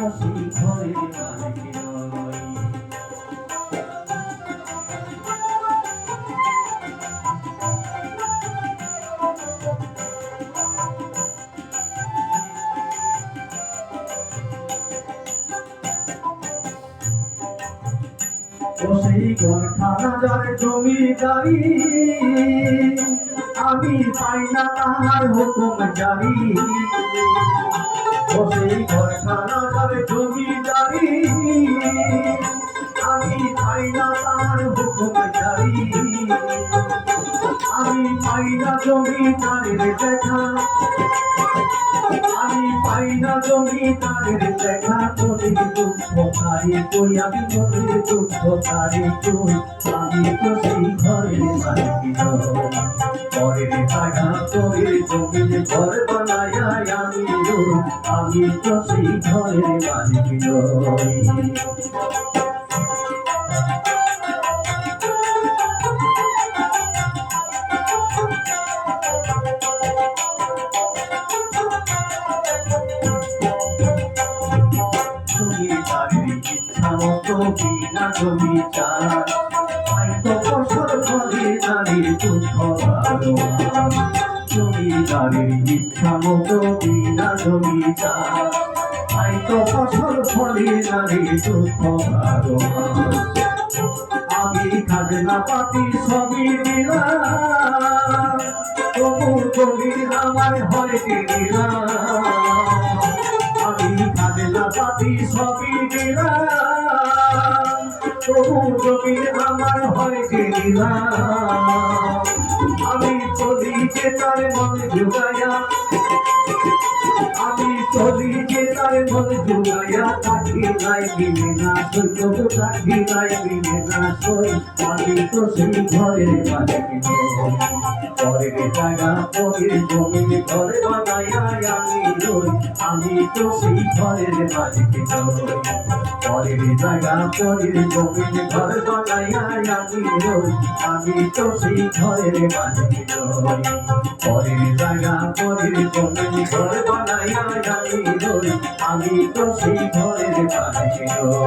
শশী ঘরে মালিক ঘরখানার জমিদারি আমি পাই না তাহার হুকুম জারি। ঘরখানা না তাহার হুকুম জারি আমি পাই না জমিদারের দেখা আমি পাই না জমিদারের দেখা তোদের দুঃখ তারে কই আমি তোদের দুঃখ তারে কই আমি তো সেই মালিক পরের টাকা পরের জমি ঘর বানায় আমি আমি তো সেই ঘরের মালিক মতো বিনা জমি চাষ হয়তো ফসল ফলে নারীর দুঃখ জমিদারের ইচ্ছা মতো বিনা জমি চাষ হয়তো ফসল ফলে নারীর দুঃখ আমি খাজনা পাতি সবই দিলাম তবু জমি আমার আমি পাতি সবই দিলাম তবু জমি আমার হয় দিলাম আমি চলি যে তার মনে জোগায়া আমি চলি যে তার মনে জোগায়া কাঠি নাই মিলে না সৈন্য কাঠি নাই মিলে না সই। আমি তো সেই মালিক নই। পরের জায়গা, পরের জমি, ঘরে বানাইয়া আমি রই। আমি তো সেই ঘরের মালিক নই। জায়গা, পরের জমি, ঘর বানাইয়া আমি রই। আমি তো সেই ঘরের মালিক নই। জায়গা, পরের জমি, ঘর বানাইয়া আমি রই আমি তো সেই ঘরের নই